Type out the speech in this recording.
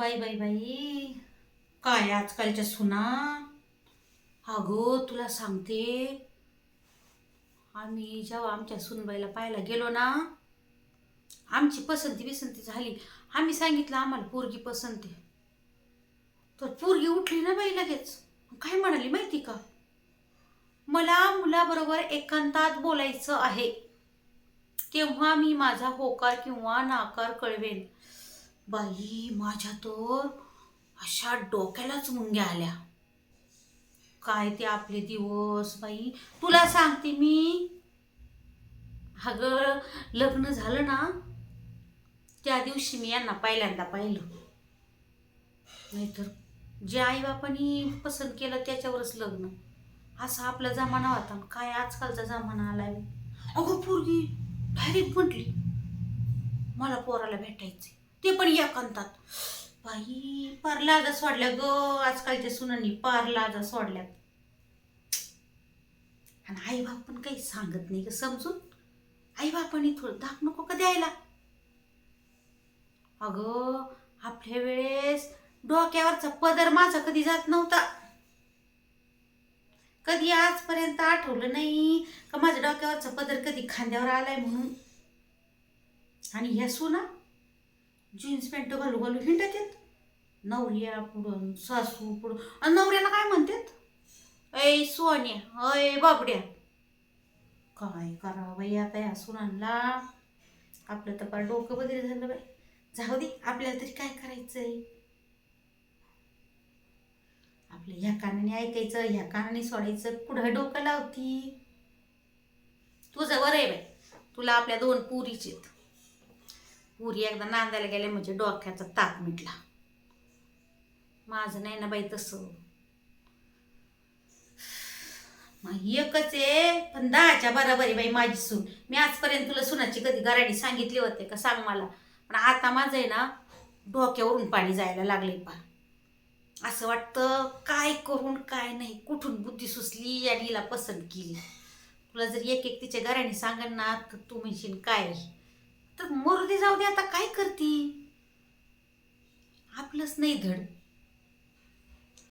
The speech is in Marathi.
बाई बाई बाई. काय आजकालच्या सुना? अगो तुला सांगते. आम्ही जेव्हा आमच्या सुनबाईला पाहायला गेलो ना आमची पसंती बिसंती झाली. आम्ही सांगितलं आम्हाला पोरगी पसंती तर पोरगी उठली ना बाई लगेच. काय म्हणाली माहिती का? मला मुलाबरोबर एकांतात बोलायचं आहे. तेव्हा मी माझा होकार किंवा नाकार कळवेन. बाई माझ्या तर अशा डोक्यालाच मुंग्या आल्या. काय ते आपले दिवस बाई? तुला सांगते मी. अगं लग्न झालं ना त्या दिवशी मी यांना पहिल्यांदा पाहिलं. नाहीतर जे आईबापानी पसंत केलं त्याच्यावरच लग्न. असा आपला जमाना होता काय आजकालचा जमाना आलाय. अगं पोरगी डायरेक्ट म्हटली मला पोराला भेटायचे ते पण एकांतात बाई पार लाजा सोडल्या ग. आजकालच्या सुनांनी पार लाजा सोडल्यात आणि आई बाप पण काही सांगत नाही ग समजून. आई बापाने थोडं दाख नको का द्यायला? अगं आपल्या वेळेस डोक्यावरचा पदर माझा कधी जात नव्हता. कधी आजपर्यंत आठवलं नाही का माझ्या डोक्यावरचा पदर कधी खांद्यावर आलाय म्हणून? आणि ह्या सुना जीन्स पॅन्ट घालू घालू हिंडत येत. नवऱ्या पुढं सासू पुढं. आणि नवऱ्याला काय म्हणतात? ऐ सोन्या अय बाबड्या. काय करावं बाई आता या सुनांना आपलं तर फार डोकं बदल झालं बाई. जाऊ दे आपल्याला तरी काय करायचंय? आपलं ह्या कानाने ऐकायचं ह्या कानाने सोडायचं. कुठं डोकं लावती? तुझं बरं आहे बाई. तुला आपल्या दोन पुरीचे आहेत पुरी एकदा नांदायला गेल्या म्हणजे डोक्याचा ताप मिटला. माझं नाही ना बाई तसं. मग एकच आहे पण दहाच्या बरोबर आहे बाई माझी सून. मी आजपर्यंत तुला सुनाची कधी गराडी सांगितली होते का सांग मला. पण आता माझं आहे ना डोक्यावरून पाणी जायला लागले पा असं वाटतं काय करून काय नाही कुठून बुद्धी सुचली आणि हिला पसंत केली. तुला जर एक एक तिच्या घराने सांगन ना तर तू म्हणशील काय तर मरुदे जाऊ दे आता काय करती? आपलंच नाही धड.